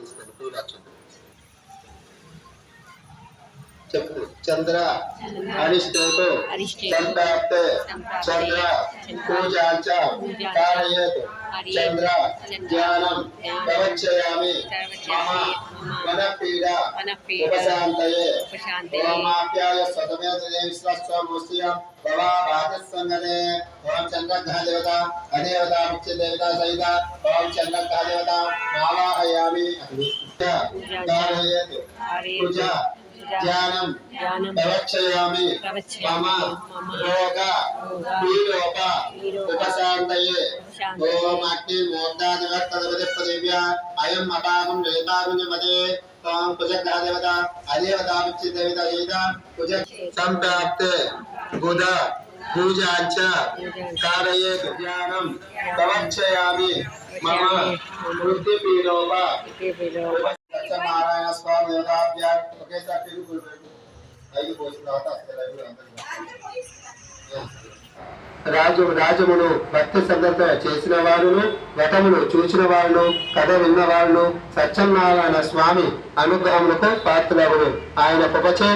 తీసుకోండి టూ లక్షలు చెప్పు. చంద్ర అరిష్టోతో సంప్రాప్త చంద్ర పూజాంచ కారయేత్ చంద్ర జ్ఞానం ప్రవచ్చయామి మమ మనపీడ ఉపశాంతయే ఓమాప్యాయ స్వతమేత దేవిశ్వస్వముస్య భవా భాగస్సంగనే ఓం చంద్రగ్రహ దేవత అదేవత ముఖ్య దేవత సహిత ఓం చంద్రగ్రహ దేవత ఆవాహయామి పూజ జ్ఞానం ప్రవచ్చయామి మమ రోగ పీడోప ఉపశాంతయే. ఓం అగ్ని మోర్ధాదివత్తదవదిప్పదేవ్య అయం అపాగం వేదారుణ్యమదే తాం కుజగ్రహ దేవత అదేవత ముఖ్య దేవత సహిత కుజ సంప్రాప్తే బుధ పూజాంచ కారయే జ్ఞానం ప్రవచ్చయామి మమ వృత్తిపీడోప సత్యనారాయణ స్వామి ఒకేసారి పోసిన తర్వాత రాజు రాజమును భక్తి శ్రద్ధతో చేసిన వారును గతమును చూచిన వారును కథ విన్న వారును సత్యనారాయణ స్వామి అనుగ్రహములకు పాత్రలవును ఆయన పొగచే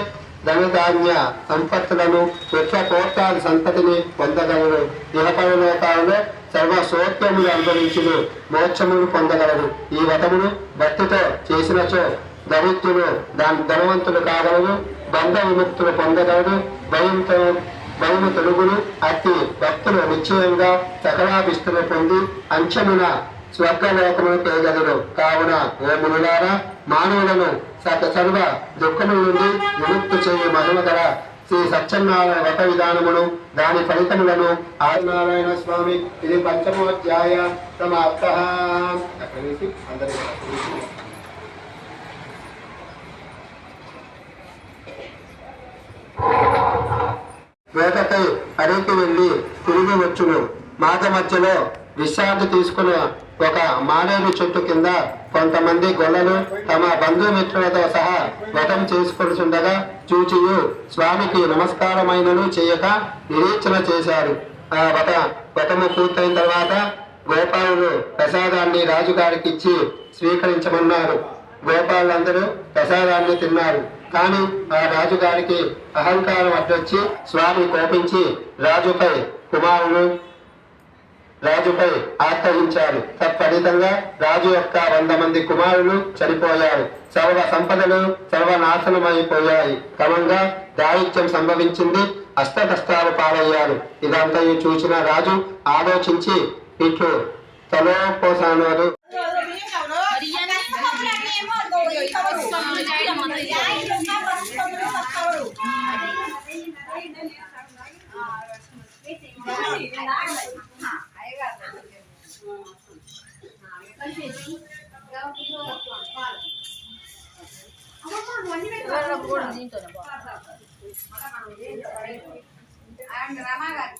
ధనధాన్య సంపత్తులను పుత్ర కోట్టాల సంతతిని పొందగలరు. ఇహపరలోకాలలో సర్వ సోత్వములు అనుభవించును మోక్షమును పొందగలడు ఈ వ్రతమును భక్తితో చేసినచో దరిద్రులు దాని ధనవంతులు కాగలరు బంధ విముక్తులు పొందగలరు. భయంతో భయము తొలుగును అతి భక్తులు నిశ్చయంగా సకలాభిస్తులు పొంది అంచమున స్వర్గలోకము పేగలరు కావున ఓ మునులారా మానవులను సత సర్వ దుఃఖము నుండి విముక్తి చేయు మహిమ గల శ్రీ సత్యనారాయణ వ్రత విధానమును దాని ఫలితములను ఆదినారాయణ స్వామి ఇది పంచమోధ్యాయ సమాప్త. వేటకై అడవికి వెళ్ళి తిరిగి వచ్చును మాట మధ్యలో విశ్రాంతి తీసుకున్న ఒక మానేరు చెట్టు కింద కొంతమంది గొల్లలు తమ బంధుమిత్రులతో సహా వ్రతం చేసుకొనిచుండగా చూచియు స్వామికి నమస్కారమైనను చేయక నిరీక్షణ చేశారు. ఆ వ్రత వ్రతము పూర్తయిన తర్వాత గోపాలు ప్రసాదాన్ని రాజుగారికి ఇచ్చి స్వీకరించమన్నారు. గోపాలందరూ ప్రసాదాన్ని తిన్నారు. కానీ ఆ రాజుగారికి అహంకారం అడ్డొచ్చి స్వామి కోపించి రాజుపై కుమారుడు రాజుపై ఆక్రమించారు తత్ఫలితంగా రాజు యొక్క వంద మంది కుమారులు చనిపోయారు. సర్వ సంపదలు సర్వనాశనమైపోయాయి. క్రమంగా దారిద్ర్యం సంభవించింది. అష్ట పాలయ్యారు. ఇదంతా చూసిన రాజు ఆలోచించి ఇట్లు తలోపోసానాలు రమా గారు